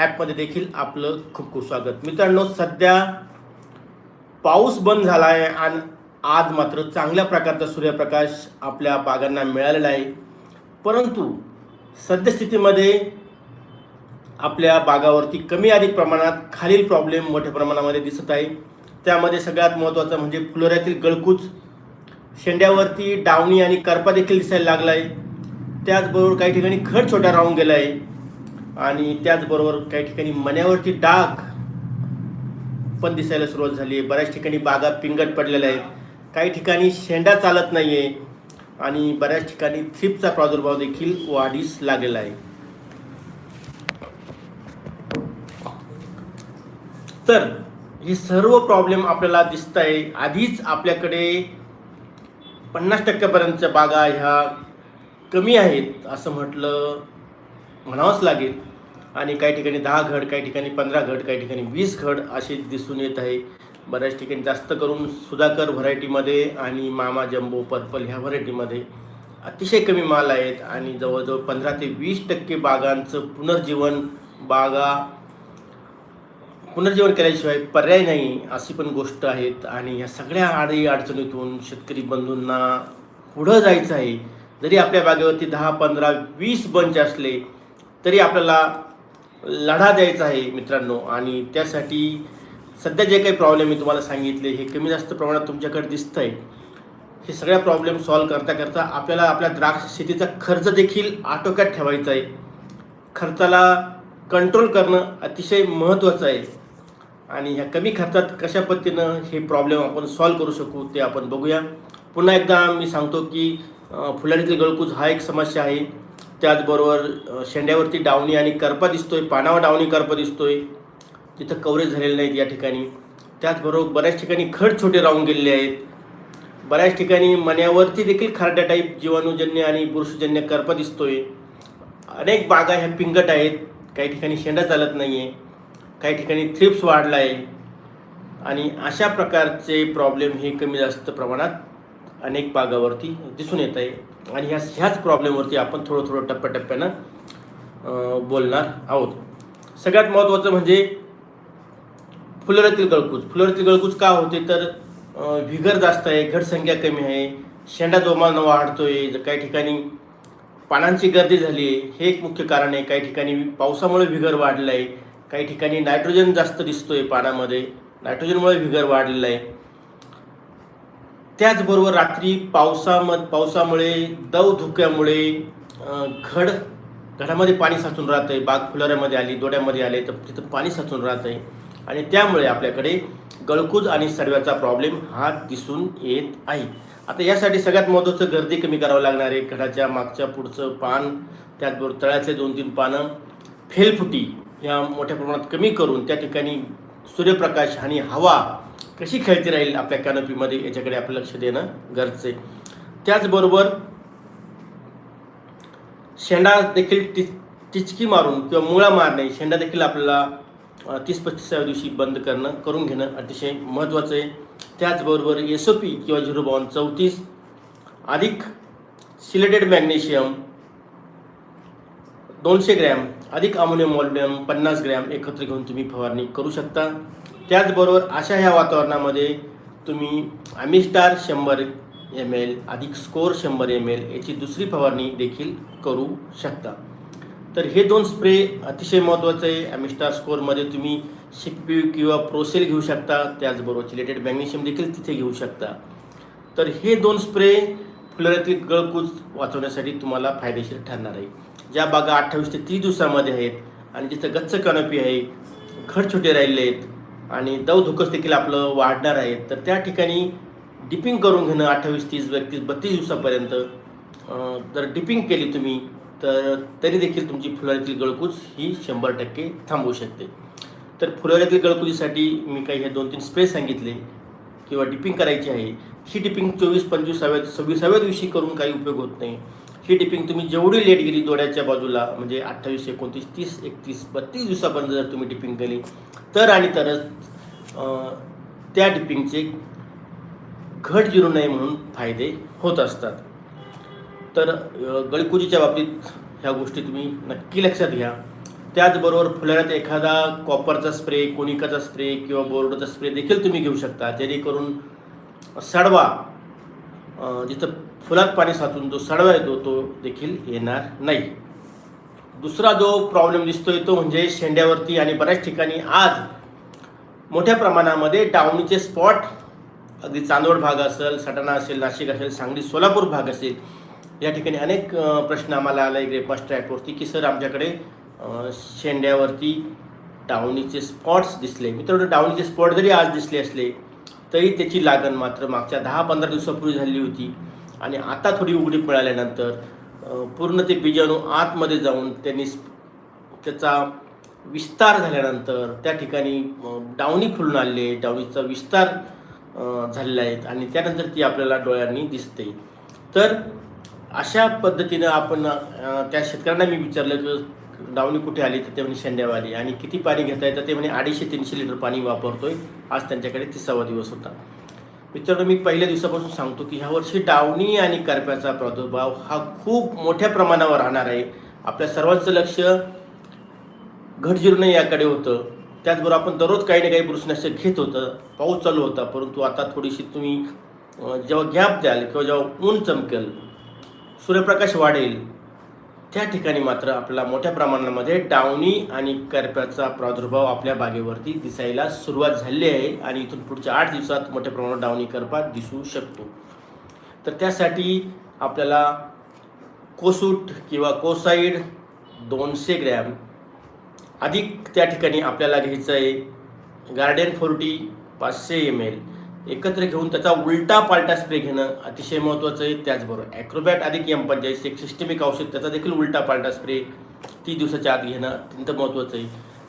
ॲपमध्ये देखील आपलं खूप खूप स्वागत. मित्रांनो सध्या पाऊस बंद झाला आहे आणि आज मात्र चांगल्या प्रकारचा सूर्यप्रकाश आपल्या बागांना मिळालेला आहे. परंतु सद्यस्थितीमध्ये आपल्या बागावरती कमी अधिक प्रमाणात खालील प्रॉब्लेम मोठ्या प्रमाणामध्ये दिसत आहे. त्यामध्ये सगळ्यात महत्त्वाचं म्हणजे फुलोऱ्यातील गळकूच शेंड्यावरती डावणी आणि करपा देखील दिसायला लागला आहे त्याचबरोबर काही ठिकाणी खड छोटा राहून गेला आहे आणि त्याचबरोबर काही ठिकाणी मण्यावरती डाग पण दिसायला सुरुवात झाली आहे. बऱ्याच ठिकाणी बागा पिंगट पडलेल्या आहेत. काही ठिकाणी शेंडा चालत नाही आहे आणि बऱ्याच ठिकाणी थ्रिपचा प्रादुर्भाव देखील वाढीस लागलेला आहे. तर हे सर्व प्रॉब्लेम आपल्याला दिसत आहे. आधीच आपल्याकडे पन्नास टक्क्यापर्यंतच्या बागा ह्या कमी आहेत असं म्हटलं म्हणावंच लागेल. आणि काही ठिकाणी दहा घड काही ठिकाणी पंधरा घड काही ठिकाणी वीस घड असे दिसून येत आहे. बऱ्याच ठिकाणी जास्त करून सुधाकर व्हरायटीमध्ये आणि मामा जम्बो पर्पल ह्या व्हरायटीमध्ये अतिशय कमी माल आहेत आणि जवळजवळ पंधरा ते वीस टक्के बागांचं पुनर्जीवन बागा पुनर्जीवन केल्याशिवाय पर्याय नाही अशी पण गोष्ट आहेत. आणि या सगळ्या आडी अडचणीतून शेतकरी बंधूंना पुढं जायचं आहे. जरी आपल्या बागेवरती दहा पंधरा वीस बंच असले तरी आपल्याला लढा द्यायचा आहे मित्रांनो. आणि त्यासाठी सध्या जे काही प्रॉब्लेम मी तुम्हाला सांगितले हे कमी जास्त प्रमाणात तुमच्याकडे दिसत आहे हे सगळ्या प्रॉब्लेम सॉल्व करता करता आपल्याला आपल्या द्राक्ष शेतीचा खर्च देखील आटोक्यात ठेवायचा आहे. खर्चाला कंट्रोल करणं अतिशय महत्त्वाचं आहे. आणि ह्या कमी खर्चात कशा पद्धतीनं हे प्रॉब्लेम आपण सॉल्व करू शकू ते आपण बघूया. पुन्हा एकदा मी सांगतो की अं, फुलारीतील गळकूज हा एक समस्या आहे. त्याचबरोबर शेंड्यावरती डावणी आणि करपा दिसतोय पानावर डावणी करपा दिसतोय. तिथं कव्हरेज झालेलं नाहीत या ठिकाणी. त्याचबरोबर बऱ्याच ठिकाणी खड छोटे राहून गेलेले आहेत. बऱ्याच ठिकाणी मण्यावरती देखील खारड्या टाईप जीवाणूजन्य आणि बुरशीजन्य करपा दिसतोय. अनेक बागा ह्या पिंगट आहेत. काही ठिकाणी शेंडा चालत नाही आहे काही ठिकाणी थ्रिप्स वाढला आहे आणि अशा प्रकारचे प्रॉब्लेम हे कमी जास्त प्रमाणात अनेक भागावरती दिसून येत आहे. आणि ह्या ह्याच प्रॉब्लेमवरती आपण थोडं थोडं टप्प्याटप्प्यानं बोलणार आहोत. सगळ्यात महत्त्वाचं म्हणजे फुलोऱ्यातील गळकूज फुलोऱ्यातील गळकूज का होते? तर अं, व्हिगर जास्त आहे घटसंख्या कमी आहे शेंडा जोमानं वाढतोय ज- काही ठिकाणी पानांची गर्दी झाली आहे हे एक मुख्य कारण आहे. काही ठिकाणी पावसामुळे व्हिगर वाढलं आहे काही ठिकाणी नायट्रोजन जास्त दिसतोय पानामध्ये नायट्रोजनमुळे व्हिगर वाढलेला आहे त्याचबरोबर रात्री पावसाम पावसामुळे दव धुक्यामुळे घड घडामध्ये पाणी साचून राहतं आहे बाग फुलाऱ्यामध्ये आली दोड्यामध्ये आले तर तिथं पाणी साचून राहतं आहे आणि त्यामुळे आपल्याकडे गळकूज आणि सर्व्याचा प्रॉब्लेम हा दिसून येत आहे. आता यासाठी सगळ्यात महत्त्वाचं गर्दी कमी करावं लागणार आहे. घडाच्या मागच्या पुढचं पान त्याचबरोबर तळ्यातले दोन तीन पानं फेलफुटी ह्या मोठ्या प्रमाणात कमी करून त्या ठिकाणी सूर्यप्रकाश आणि हवा कशी खेळती राहील आपल्या कॅनोपीमध्ये याच्याकडे आपलं लक्ष देणं गरजेचं आहे. त्याचबरोबर शेंडा देखील टिच टिचकी मारून किंवा मुळा मारणे शेंडा देखील आपल्याला तीस पस्तीसाव्या दिवशी बंद करणं करून घेणं अतिशय महत्त्वाचं आहे. त्याचबरोबर एस ओ पी किंवा झिरो बॉन चौतीस अधिक सिलेटेड मॅग्नेशियम दोनशे ग्रॅम अधिक अमोनियम मॉलिब्डेनम पन्नास ग्रॅम एकत्र घेऊन तुम्ही फवारणी करू शकता. त्याचबरोबर अशा ह्या वातावरणामध्ये तुम्ही अमिस्टार शंभर एम एल अधिक स्कोर शंभर एम एल याची दुसरी फवारणी देखील करू शकता. तर हे दोन स्प्रे अतिशय महत्त्वाचं आहे. ॲमिस्टार स्कोरमध्ये तुम्ही शिकपी किंवा प्रोसेल घेऊ शकता. त्याचबरोबर चिलेटेड मॅग्नेशियम देखील तिथे घेऊ शकता. तर हे दोन स्प्रे फुलऱ्यातील गळकूज वाचवण्यासाठी तुम्हाला फायदेशीर ठरणार आहे. ज्या बागा अठ्ठावीस ते तीस दिवसामध्ये आहेत आणि जिथं गच्च कॅनोपी आहे घर छोटे राहिले आहेत आणि दव धुकस देखील आपलं वाढणार आहे. तर त्या ठिकाणी डिपिंग करून घेणं अठ्ठावीस तीस बत्तीस बत्तीस दिवसापर्यंत जर डिपिंग केली तुम्ही तर तरी देखील तुमची फुलाऱ्यातील गळकूच ही शंभर टक्के थांबवू शकते. तर फुलाऱ्यातील गळकुजीसाठी मी काही हे दोन तीन स्प्रे सांगितले किंवा डिपिंग करायची आहे. ही डिपिंग चोवीस पंचवीसाव्या सव्वीसाव्या दिवशी करून काही उपयोग होत नाही. ही डिपिंग तुम्ही जेवढी लेट गेली दोड्याच्या बाजूला म्हणजे अठ्ठावीस एकोणतीस तीस एकतीस बत्तीस दिवसापर्यंत जर तुम्ही डिपिंग केली तर आणि तरच त्या डिपिंगचे घट जिरू नये म्हणून फायदे होत असतात. तर गळकुजीच्या बाबतीत ह्या गोष्टी तुम्ही नक्की लक्षात घ्या. त्याचबरोबर फुलाऱ्यात एखादा कॉपरचा स्प्रे कोनिकाचा स्प्रे किंवा बोर्डचा स्प्रे देखील तुम्ही घेऊ शकता जेणेकरून सडवा जिथं फुलात पाणी साचून जो सडवा येतो तो देखील येणार नाही. दुसरा जो प्रॉब्लेम दिसतोय तो म्हणजे शेंड्यावरती आणि बऱ्याच ठिकाणी आज मोठ्या प्रमाणामध्ये डावणीचे स्पॉट अगदी चांदवड भाग असेल सटाणा असेल नाशिक असेल सांगली सोलापूर भाग असेल या ठिकाणी अनेक प्रश्न आम्हाला आला आहे ग्रेपमास ट्रॅकवरती की सर आमच्याकडे शेंड्यावरती डावणीचे स्पॉट्स दिसले. मित्रांनो डावणीचे स्पॉट जरी आज दिसले असले तरी त्याची लागण मात्र मागच्या दहा पंधरा दिवसापूर्वी झाली होती. आणि आता थोडी उघडी मिळाल्यानंतर पूर्ण ते बीजाणू आतमध्ये जाऊन त्यांनी त्याचा विस्तार झाल्यानंतर त्या ठिकाणी डावणी फुलून आले डावणीचा विस्तार झालेला आहे आणि त्यानंतर ती आपल्याला डोळ्यांनी दिसते. तर अशा पद्धतीनं आपण त्या शेतकऱ्यांना मी विचारलं की डावणी कुठे आली? तर ते म्हणे शेंड्यावाली. आणि किती पाणी घेता येतं? ते म्हणे अडीचशे तीनशे लिटर पाणी वापरतोय. आज त्यांच्याकडे तिसावा दिवस होता. मित्रांनो मी पहिल्या दिवसापासून सांगतो की ह्या वर्षी डावणी आणि करप्याचा प्रादुर्भाव हा खूप मोठ्या प्रमाणावर राहणार आहे. आपल्या सर्वांचं लक्ष घटजिरून याकडे होतं. त्याचबरोबर आपण दररोज काही ना काही बुरशीनाशक घेत होतं. पाऊस चालू होता परंतु आता थोडीशी तुम्ही जेव्हा गॅप द्याल किंवा जेव्हा ऊन चमकेल सूर्यप्रकाश वाढेल त्या ठिकाणी मात्र आपल्याला मोठ्या प्रमाणामध्ये डावणी आणि करप्याचा प्रादुर्भाव आपल्या बागेवरती दिसायला सुरुवात झाली आहे आणि इथून पुढच्या आठ दिवसात मोठ्या प्रमाणात डावणी करपा दिसू शकतो. तर त्यासाठी आपल्याला कोसूट किंवा कोसाईड दोनशे ग्रॅम अधिक त्या ठिकाणी आपल्याला घ्यायचं आहे. गार्डन फोर्टी पाचशे एम एल एकत्र घेऊन त्याचा उलटा पालटा स्प्रे घेणं अतिशय महत्त्वाचं आहे. त्याचबरोबर ॲक्रोबॅट अधिक एम पंचेचाळीस एक सिस्टमिक औषध त्याचा देखील उलटा पालटा स्प्रे तीस दिवसाच्या आत घेणं अत्यंत महत्त्वाचं आहे.